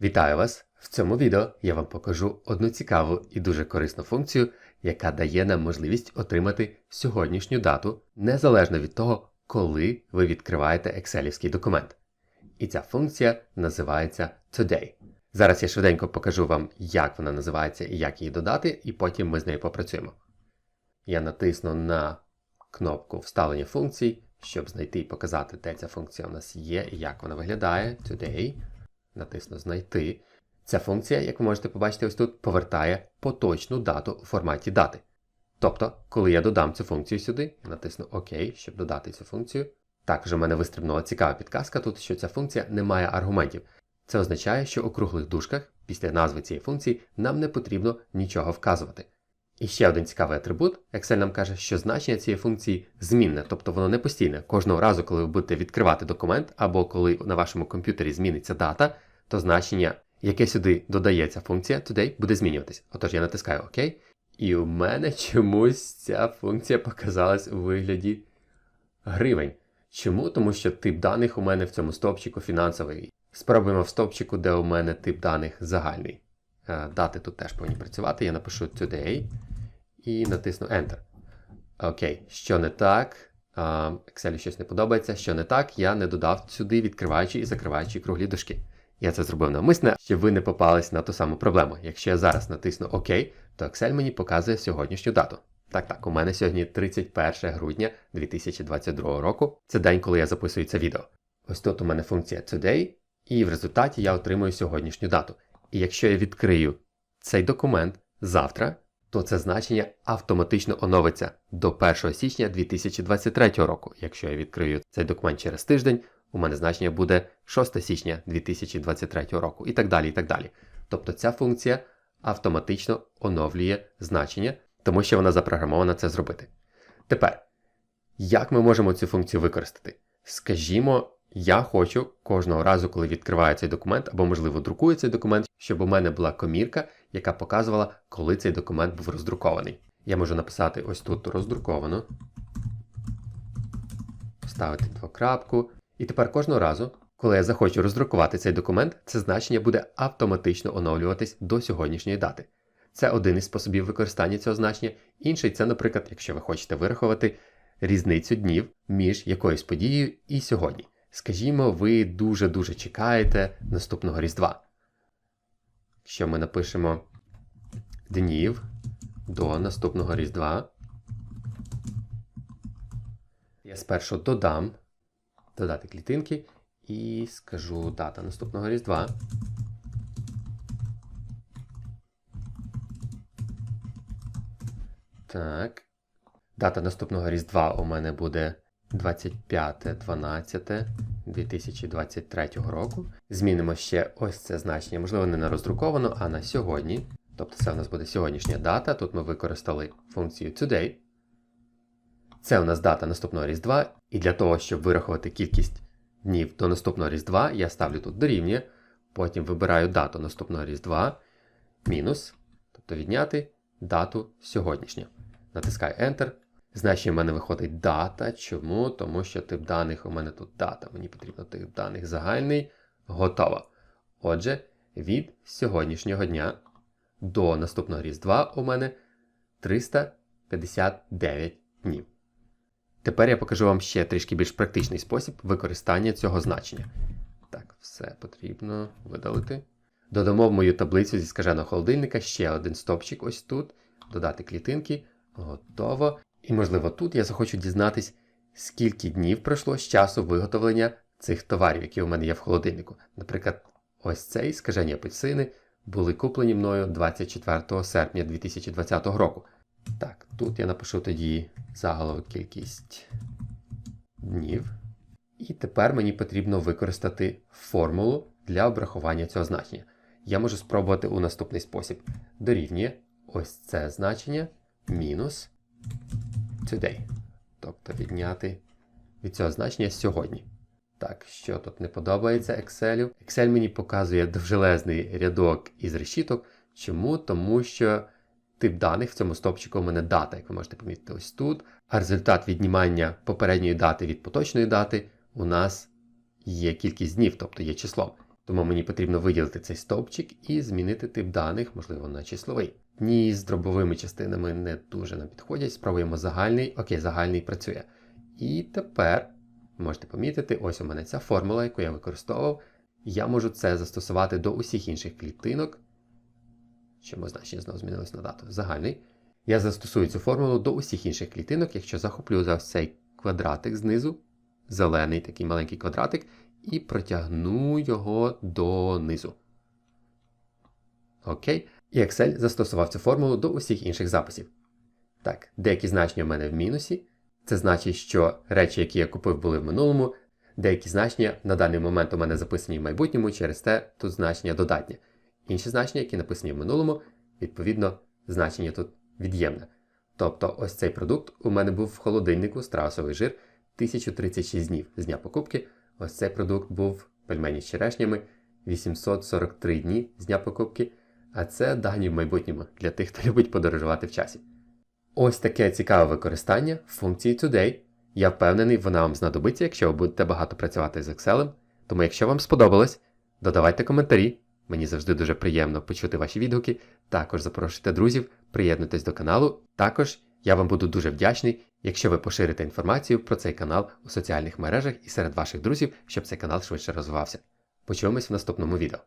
Вітаю вас! В цьому відео я вам покажу одну цікаву і дуже корисну функцію, яка дає нам можливість отримати сьогоднішню дату незалежно від того, коли ви відкриваєте екселівський документ. І ця функція називається Today. Зараз я швиденько покажу вам, як вона називається і як її додати, і потім ми з нею попрацюємо. Я натисну на кнопку вставлення функцій, щоб знайти і показати, де ця функція у нас є і як вона виглядає. Today. Натисну Знайти. Ця функція, як ви можете побачити ось тут, повертає поточну дату у форматі дати. Тобто, коли я додам цю функцію сюди, натисну ОК, щоб додати цю функцію. Також у мене вистрибнула цікава підказка тут, що ця функція не має аргументів. Це означає, що у круглих дужках після назви цієї функції нам не потрібно нічого вказувати. І ще один цікавий атрибут. Excel нам каже, що значення цієї функції змінне, тобто воно не постійне. Кожного разу, коли ви будете відкривати документ, або коли на вашому комп'ютері зміниться дата, то значення, яке сюди додається функція today, буде змінюватись. Отож я натискаю ОК, і у мене чомусь ця функція показалась у вигляді гривень. Чому? Тому що тип даних у мене в цьому стовпчику фінансовий. Спробуємо в стовпчику, де у мене тип даних загальний. Е, Дати тут теж повинні працювати. Я напишу today і натисну Enter. Окей, що не так? Excel щось не подобається. Що не так, я не додав сюди відкриваючі і закриваючі круглі дужки. Я це зробив навмисне, щоб ви не попались на ту саму проблему. Якщо я зараз натисну ОК, то Excel мені показує сьогоднішню дату. Так, так, у мене сьогодні 31 грудня 2022 року. Це день, коли я записую це відео. Ось тут у мене функція Today, і в результаті я отримую сьогоднішню дату. І якщо я відкрию цей документ завтра, то це значення автоматично оновиться до 1 січня 2023 року. Якщо я відкрию цей документ через тиждень, у мене значення буде 6 січня 2023 року і так далі. і так далі. Тобто ця функція автоматично оновлює значення, тому що вона запрограмована це зробити. Тепер, як ми можемо цю функцію використати? Скажімо, я хочу кожного разу, коли відкриваю цей документ, або, можливо, друкую цей документ, щоб у мене була комірка, яка показувала, коли цей документ був роздрукований. Я можу написати ось тут роздруковано, вставити двокрапку. І тепер кожного разу, коли я захочу роздрукувати цей документ, це значення буде автоматично оновлюватись до сьогоднішньої дати. Це один із способів використання цього значення. Інший це, наприклад, якщо ви хочете вирахувати різницю днів між якоюсь подією і сьогодні. Скажімо, ви дуже-дуже чекаєте наступного Різдва. Якщо ми напишемо днів до наступного Різдва, я спершу додам додати клітинки і скажу дата наступного Різдва. Так. Дата наступного Різдва у мене буде 25.12.2023 року. Змінимо ще ось це значення, можливо, не на роздруковано, а на сьогодні. Тобто це у нас буде сьогоднішня дата. Тут ми використали функцію today. Це у нас дата наступного Різдва, і для того, щоб вирахувати кількість днів до наступного Різдва, я ставлю тут дорівнює, потім вибираю дату наступного Різдва, мінус, тобто відняти дату сьогоднішня. Натискаю Enter. Значить, в мене виходить дата. Чому? Тому що тип даних у мене тут дата. Мені потрібно тип даних загальний. Готово. Отже, від сьогоднішнього дня до наступного Різдва у мене 359 днів. Тепер я покажу вам ще трішки більш практичний спосіб використання цього значення. Так, все потрібно видалити. Додамо в мою таблицю зі скаженого холодильника ще один стопчик ось тут. Додати клітинки. Готово. І, можливо, тут я захочу дізнатись, скільки днів пройшло з часу виготовлення цих товарів, які у мене є в холодильнику. Наприклад, ось цей скажені апельсини були куплені мною 24 серпня 2020 року. Так, тут я напишу тоді заголовок кількість днів. І тепер мені потрібно використати формулу для обрахування цього значення. Я можу спробувати у наступний спосіб. Дорівнює ось це значення мінус today. Тобто відняти від цього значення сьогодні. Так, що тут не подобається Excel? Excel мені показує довжелезний рядок із решіток. Чому? Тому що тип даних в цьому стопчику у мене дата, як ви можете помітити ось тут. А результат віднімання попередньої дати від поточної дати у нас є кількість днів, тобто є числом. Тому мені потрібно виділити цей стовпчик і змінити тип даних, можливо, на числовий. Дні з дробовими частинами не дуже нам підходять. Спробуємо загальний. Окей, загальний працює. І тепер можете помітити, ось у мене ця формула, яку я використовував. Я можу це застосувати до усіх інших клітинок. Чому значення знову змінилось на дату? Загальний. Я застосую цю формулу до усіх інших клітинок, якщо захоплю за цей квадратик знизу, зелений такий маленький квадратик, і протягну його донизу. Окей. І Excel застосував цю формулу до усіх інших записів. Так, деякі значення в мене в мінусі. Це значить, що речі, які я купив, були в минулому. Деякі значення на даний момент у мене записані в майбутньому, через те тут значення додатнє. Інші значення, які написані в минулому, відповідно, значення тут від'ємне. Тобто ось цей продукт у мене був в холодильнику страусовий жир 1036 днів з дня покупки. Ось цей продукт був пельмені з черешнями 843 дні з дня покупки. А це дані в майбутньому для тих, хто любить подорожувати в часі. Ось таке цікаве використання функції Today. Я впевнений, вона вам знадобиться, якщо ви будете багато працювати з Excel. Тому, якщо вам сподобалось, додавайте коментарі. Мені завжди дуже приємно почути ваші відгуки. Також запрошуйте друзів, приєднуйтесь до каналу. Також я вам буду дуже вдячний, якщо ви поширите інформацію про цей канал у соціальних мережах і серед ваших друзів, щоб цей канал швидше розвивався. Почуємось в наступному відео.